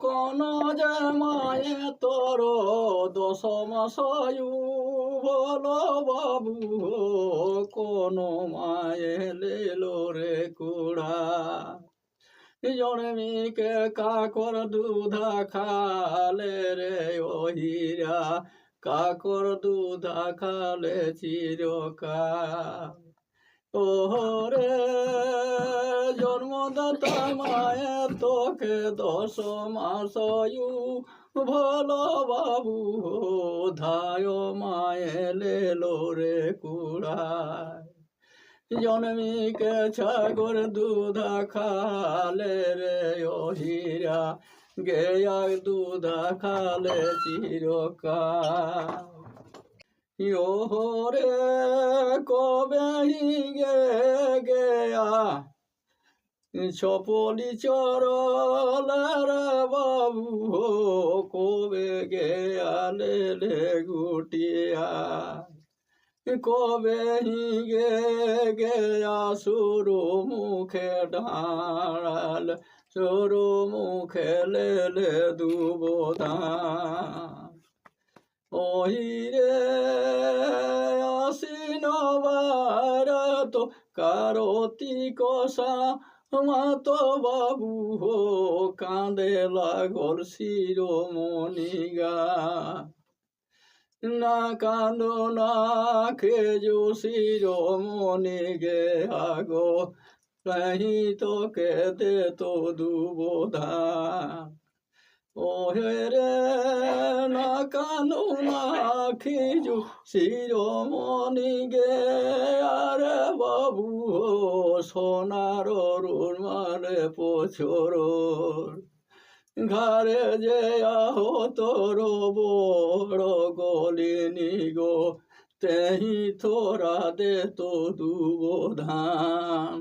কোন যে মায়ে তোর দশ মাসয়ু বলো বাবু, কোন মায়ে লেলো রে কুড়া? জন্মিকে কাকর দুধা খালে রে ওহিরা কাকর দুধা খালে চিরকা জন্মদাতা মায়ে তোকে দশ মাসয়ু ভালো বাবু ধায় মায়ে লেলো রে কুড়ায়। জন্মিকে ছাগর দুধা খালে রে ওহিরা গেয়া দুধা খালে চিরকা রে কবে গে গেয়া ছপলি চরল বাবু কবে গেয়ালে লে গুটিয়া? কবে হিগে গেয়া সুরু মুখে ঢাল, সুরু মুখে লেলে দুবোধান ওহিরে আসিন তো কারতি কষা মাতো বাবু হো কাঁদে লাগল শিরোমণিগা। না কান্দো না খেজো শিরোমণি গে আগো রাহি তোকে দে তো দুবোধান ওহে রে, না কানো না খিজু শিরোমণি গে আরে বাবু সোনার অরুণ মারে পোছর ঘরে যে আহো তোর বড় গলিনি গো তেহি তোরা দে তো দুবোধান